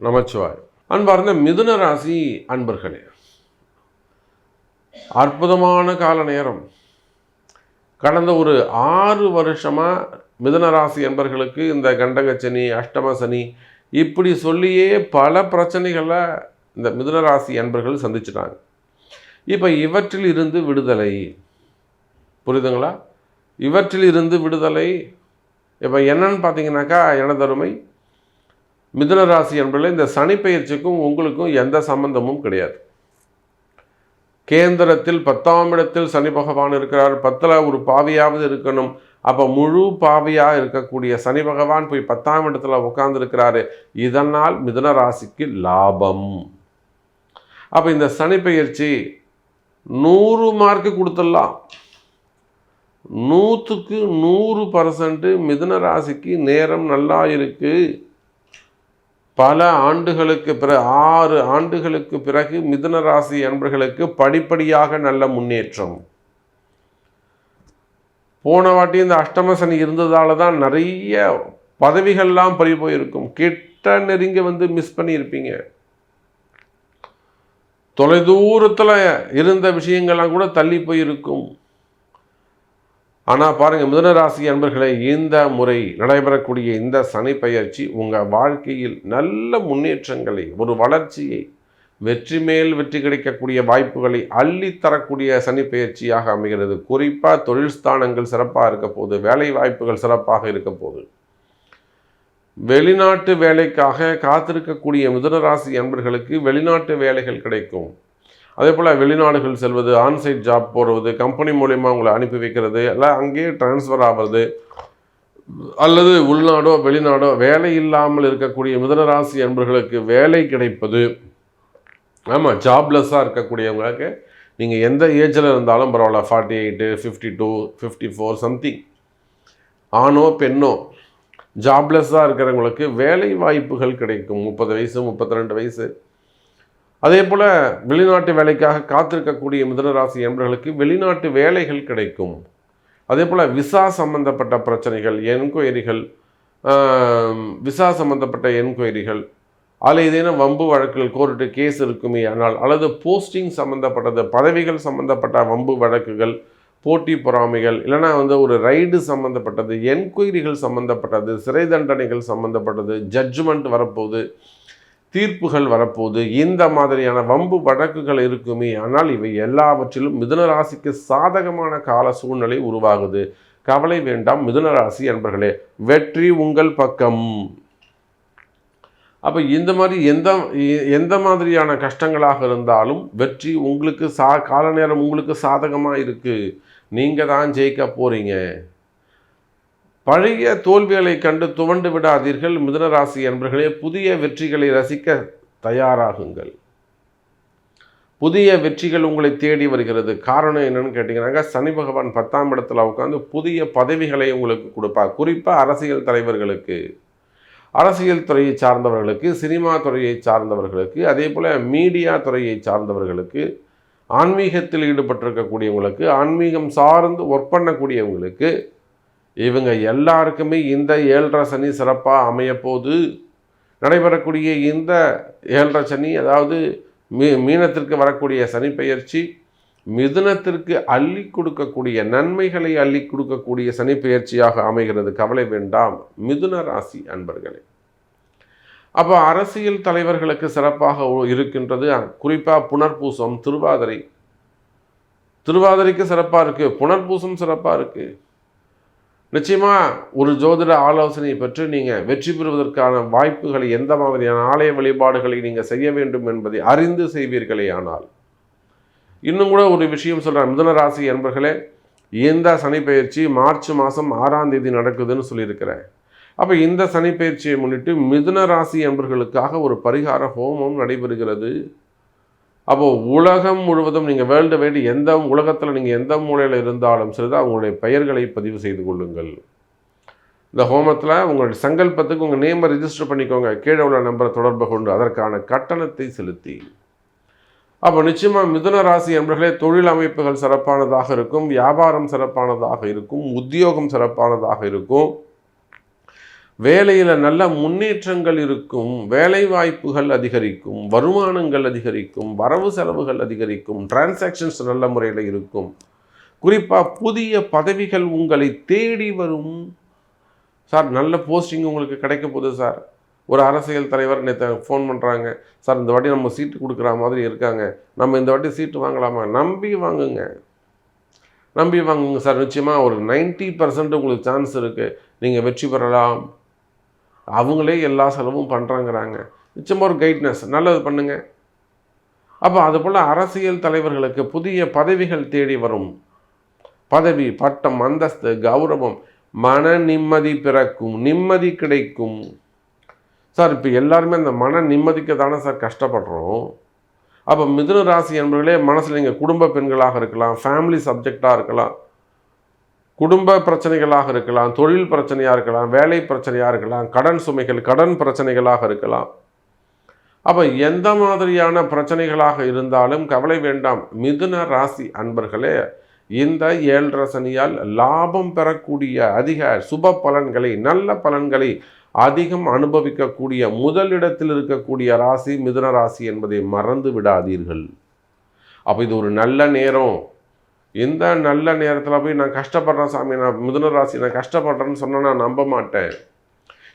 நமச்சிவாய். அன்பார்ந்த மிதுன ராசி அன்பர்களே அற்புதமான கால நேரம். கடந்த ஒரு ஆறு வருஷமாக மிதுன ராசி அன்பர்களுக்கு இந்த கண்டகச்சனி அஷ்டம சனி இப்படி சொல்லியே பல பிரச்சனைகளை இந்த மிதுன ராசி அன்பர்கள் சந்திச்சிட்டாங்க. இப்போ இவற்றில் இருந்து விடுதலை. புரியுதுங்களா? இவற்றில் இருந்து விடுதலை. இப்போ என்னன்னு பார்த்தீங்கன்னாக்கா எனதருமை மிதுன ராசி என்பதில் இந்த சனி பயிற்சிக்கும் உங்களுக்கும் எந்த சம்பந்தமும் கிடையாது. கேந்திரத்தில் பத்தாம் இடத்தில் சனி பகவான் இருக்கிறார். பத்தில் ஒரு பாவியாவது இருக்கணும். அப்போ முழு பாவியாக இருக்கக்கூடிய சனி பகவான் போய் பத்தாம் இடத்துல உட்கார்ந்துருக்கிறாரு இதனால் மிதுன ராசிக்கு லாபம். அப்போ இந்த சனி பயிற்சி நூறு மார்க்கு கொடுத்துடலாம். நூற்றுக்கு நூறு பர்சன்ட்டு மிதுன ராசிக்கு நேரம் நல்லா இருக்குது பல ஆண்டுகளுக்கு பிற ஆறு ஆண்டுகளுக்கு பிறகு மிதுன ராசி அன்பர்களுக்கு படிப்படியாக நல்ல முன்னேற்றம். போன வாட்டி இந்த அஷ்டம சனி இருந்ததால தான் நிறைய பதவிகள்லாம் பறி போயிருக்கும். கிட்ட நெருங்கி வந்து மிஸ் பண்ணியிருப்பீங்க. தொலைதூரத்தில் இருந்த விஷயங்கள்லாம் கூட தள்ளி போயிருக்கும். ஆனால் பாருங்கள் மிதுனராசி அன்பர்களே இந்த முறை நடைபெறக்கூடிய இந்த சனி பயிற்சி உங்கள் வாழ்க்கையில் நல்ல முன்னேற்றங்களை ஒரு வளர்ச்சியை வெற்றி மேல் வெற்றி கிடைக்கக்கூடிய வாய்ப்புகளை அள்ளித்தரக்கூடிய சனி பயிற்சியாக அமைகிறது. குறிப்பாக தொழில் ஸ்தானங்கள் சிறப்பாக இருக்க போது வேலை வாய்ப்புகள் சிறப்பாக இருக்க போது வெளிநாட்டு வேலைக்காக காத்திருக்கக்கூடிய மிதுனராசி அன்பர்களுக்கு வெளிநாட்டு வேலைகள் கிடைக்கும். அதே போல் வெளிநாடுகள் செல்வது ஆன்சைட் ஜாப் போடுவது கம்பெனி மூலயமா உங்களை அனுப்பி வைக்கிறது எல்லாம் அங்கேயே ட்ரான்ஸ்ஃபர் ஆகிறது அல்லது உள்நாடோ வெளிநாடோ வேலை இல்லாமல் இருக்கக்கூடிய மிதனராசி அன்பர்களுக்கு வேலை கிடைப்பது ஆமாம் ஜாப்லெஸ்ஸாக இருக்கக்கூடியவங்களுக்கு நீங்கள் எந்த ஏஜில் இருந்தாலும் பரவாயில்ல forty eight fifty two fifty four something ஆணோ பெண்ணோ ஜாப்லெஸ்ஸாக இருக்கிறவங்களுக்கு வேலை வாய்ப்புகள் கிடைக்கும். முப்பது வயசு முப்பத்தி ரெண்டு வயசு. அதே போல் வெளிநாட்டு வேலைக்காக காத்திருக்கக்கூடிய மிதனராசி என்பர்களுக்கு வெளிநாட்டு வேலைகள் கிடைக்கும். அதே போல் விசா சம்பந்தப்பட்ட பிரச்சனைகள் என்கொயரிகள் விசா சம்பந்தப்பட்ட என்கொயரிகள் அதில் ஏதேனும் வம்பு வழக்குகள் கோர்ட்டு கேஸ் இருக்குமே ஆனால் அல்லது போஸ்டிங் சம்மந்தப்பட்டது பதவிகள் சம்மந்தப்பட்ட வம்பு வழக்குகள் போட்டி பொறாமைகள் இல்லைனா வந்து ஒரு ரைடு சம்மந்தப்பட்டது என்கொயரிகள் சம்மந்தப்பட்டது சிறை தண்டனைகள் சம்மந்தப்பட்டது ஜட்ஜ்மெண்ட் வரப்போகுது தீர்ப்புகள் வரப்போகுது. இந்த மாதிரியான வம்பு வழக்குகள் இருக்குமே. ஆனால் இவை எல்லாவற்றிலும் மிதுனராசிக்கு சாதகமான கால சூழ்நிலை உருவாகுது. கவலை வேண்டாம் மிதுனராசி என்பர்களே வெற்றி உங்கள் பக்கம். அப்போ இந்த மாதிரி எந்த எந்த மாதிரியான கஷ்டங்களாக இருந்தாலும் வெற்றி உங்களுக்கு சா கால நேரம் உங்களுக்கு சாதகமாக இருக்குது நீங்கள் தான் ஜெயிக்க போகிறீங்க பழைய தோல்விகளை கண்டு துவண்டு விடாதீர்கள். மிதனராசி என்பர்களே புதிய வெற்றிகளை ரசிக்க தயாராகுங்கள். புதிய வெற்றிகள் உங்களை தேடி வருகிறது. காரணம் என்னன்னு கேட்டிங்கன்னாக்கா சனி பகவான் பத்தாம் இடத்துல உட்காந்து புதிய பதவிகளை உங்களுக்கு கொடுப்பார் குறிப்பாக அரசியல் தலைவர்களுக்கு அரசியல் துறையை சார்ந்தவர்களுக்கு சினிமா துறையை சார்ந்தவர்களுக்கு அதே போல் மீடியா துறையை சார்ந்தவர்களுக்கு ஆன்மீகத்தில் ஈடுபட்டிருக்கக்கூடியவங்களுக்கு ஆன்மீகம் சார்ந்து ஒர்க் பண்ணக்கூடியவங்களுக்கு இவங்க எல்லாருக்குமே இந்த ஏழரை சனி சிறப்பாக அமையப்போது நடைபெறக்கூடிய இந்த ஏழரை சனி அதாவது மீ மீனத்திற்கு வரக்கூடிய சனி பெயர்ச்சி மிதுனத்திற்கு அள்ளி கொடுக்கக்கூடிய நன்மைகளை அள்ளி கொடுக்கக்கூடிய சனி பெயர்ச்சியாக அமைகிறது. கவலை வேண்டாம். மிதுன ராசி அன்பர்களே. அப்போ அரசியல் தலைவர்களுக்கு சிறப்பாக இருக்கின்றது. குறிப்பாக புனர்பூசம் திருவாதிரை. திருவாதிரைக்கு சிறப்பாக இருக்குது புனர்பூசம் சிறப்பாக இருக்குது நிச்சயமாக ஒரு ஜோதிட ஆலோசனை பெற்று நீங்கள் வெற்றி பெறுவதற்கான வாய்ப்புகளை எந்த மாதிரியான ஆலய வழிபாடுகளை நீங்கள் செய்ய வேண்டும் என்பதை அறிந்து செய்வீர்களே ஆனால். இன்னும் கூட ஒரு விஷயம் சொல்கிறேன் மிதுன ராசி என்பர்களே இந்த சனி பயிற்சி மார்ச் மாதம் ஆறாம் தேதி நடக்குதுன்னு சொல்லியிருக்கிறேன். அப்போ இந்த சனி பயிற்சியை முன்னிட்டு மிதுன ராசி என்பர்களுக்காக ஒரு பரிகார ஹோமம் நடைபெறுகிறது. அப்போது உலகம் முழுவதும் நீங்கள் வேர்ல்டு வைடு எந்த உலகத்தில் நீங்கள் எந்த மூலையில் இருந்தாலும் சரிதான் உங்களுடைய பெயர்களை பதிவு செய்து கொள்ளுங்கள். இந்த ஹோமத்தில் உங்களுடைய சங்கல்பத்துக்கு உங்கள் நேமை ரிஜிஸ்டர் பண்ணிக்கோங்க. கீழே உள்ள நம்பரை தொடர்பு கொண்டு அதற்கான கட்டணத்தை செலுத்தி. அப்போ நிச்சயமாக மிதுன ராசி என்பர்களே தொழில் அமைப்புகள் சிறப்பானதாக இருக்கும் வியாபாரம் சிறப்பானதாக இருக்கும் உத்தியோகம் சிறப்பானதாக இருக்கும். வேலையில் நல்ல முன்னேற்றங்கள் இருக்கும் வேலை வாய்ப்புகள் அதிகரிக்கும் வருமானங்கள் அதிகரிக்கும் வரவு செலவுகள் அதிகரிக்கும் டிரான்சாக்ஷன்ஸ் நல்ல முறையில் இருக்கும். குறிப்பாக புதிய பதவிகள் உங்களை தேடி வரும். சார் நல்ல போஸ்டிங் உங்களுக்கு கிடைக்க போகுது சார். ஒரு அரசியல் தலைவர் நேற்று ஃபோன் பண்ணுறாங்க சார் இந்த வாட்டி நம்ம சீட்டு கொடுக்குற மாதிரி இருக்காங்க. நம்ம இந்த வாட்டி சீட்டு வாங்கலாமா? நம்பி வாங்குங்க. நம்பி வாங்குங்க சார். நிச்சயமாக ஒரு நைன்ட்டி பர்சன்ட் உங்களுக்கு சான்ஸ் இருக்குது நீங்கள் வெற்றி பெறலாம். அவங்களே எல்லா செலவும் பண்ணுறாங்கிறாங்க நிச்சயமாக ஒரு கைட்னஸ் நல்லது பண்ணுங்க. அப்போ அதுபோல் அரசியல் தலைவர்களுக்கு புதிய பதவிகள் தேடி வரும். பதவி பட்டம் அந்தஸ்து கௌரவம் மன நிம்மதி பிறக்கும் நிம்மதி கிடைக்கும். சார் இப்போ எல்லாருமே அந்த மன நிம்மதிக்கு தானே சார் கஷ்டப்படுறோம். அப்போ மிதுன ராசி என்பவர்களே மனசில் நீங்கள் குடும்ப பெண்களாக இருக்கலாம் ஃபேமிலி சப்ஜெக்டாக இருக்கலாம். குடும்ப பிரச்சனைகளாக இருக்கலாம் தொழில் பிரச்சனையாக இருக்கலாம் வேலை பிரச்சனையாக இருக்கலாம் கடன் சுமைகள் கடன் பிரச்சனைகளாக இருக்கலாம். அப்போ எந்த மாதிரியான பிரச்சனைகளாக இருந்தாலும் கவலை வேண்டாம். மிதுன ராசி அன்பர்களே இந்த ஏழரை சனியால் லாபம் பெறக்கூடிய அதிக சுப பலன்களை நல்ல பலன்களை அதிகம் அனுபவிக்கக்கூடிய முதலிடத்தில் இருக்கக்கூடிய ராசி மிதுன ராசி என்பதை மறந்து விடாதீர்கள். அப்போ இது ஒரு நல்ல நேரம். இந்த நல்ல நேரத்தில் போய் நான் கஷ்டப்படுறேன் சாமி நான் மிதுன ராசி நான் கஷ்டப்படுறேன்னு சொன்னால் நான் நம்ப மாட்டேன்.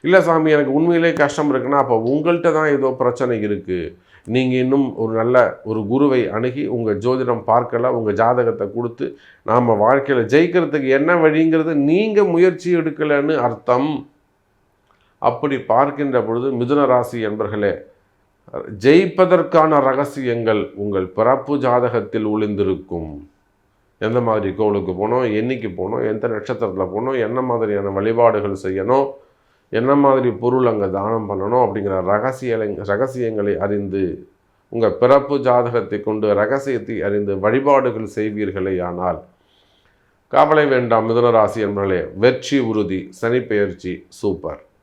இல்லை சாமி எனக்கு உண்மையிலே கஷ்டம் இருக்குன்னா அப்போ உங்கள்கிட்ட தான் ஏதோ பிரச்சனை இருக்குது நீங்கள் இன்னும் ஒரு நல்ல ஒரு குருவை அணுகி உங்கள் ஜோதிடம் பார்க்கல உங்கள் ஜாதகத்தை கொடுத்து நாம் வாழ்க்கையில் ஜெயிக்கிறதுக்கு என்ன வழிங்கிறது நீங்கள் முயற்சி எடுக்கலைன்னு அர்த்தம். அப்படி பார்க்கின்ற பொழுது மிதுன ராசி என்பர்களே ஜெயிப்பதற்கான ரகசியங்கள் உங்கள் பிறப்பு ஜாதகத்தில் ஒளிந்திருக்கும். எந்த மாதிரி கோவிலுக்கு போகணும் என்னைக்கு போகணும் எந்த நட்சத்திரத்தில் போகணும் என்ன மாதிரியான வழிபாடுகள் செய்யணும் என்ன மாதிரி பொருள் அங்கே தானம் பண்ணணும் அப்படிங்கிற ரகசிய ரகசியங்களை அறிந்து உங்கள் பிறப்பு ஜாதகத்தை கொண்டு ரகசியத்தை அறிந்து வழிபாடுகள் செய்வீர்களே ஆனால் கவலை வேண்டாம் மிதுனராசி என்பர்களே வெற்றி உறுதி சனிப்பெயர்ச்சி சூப்பர்.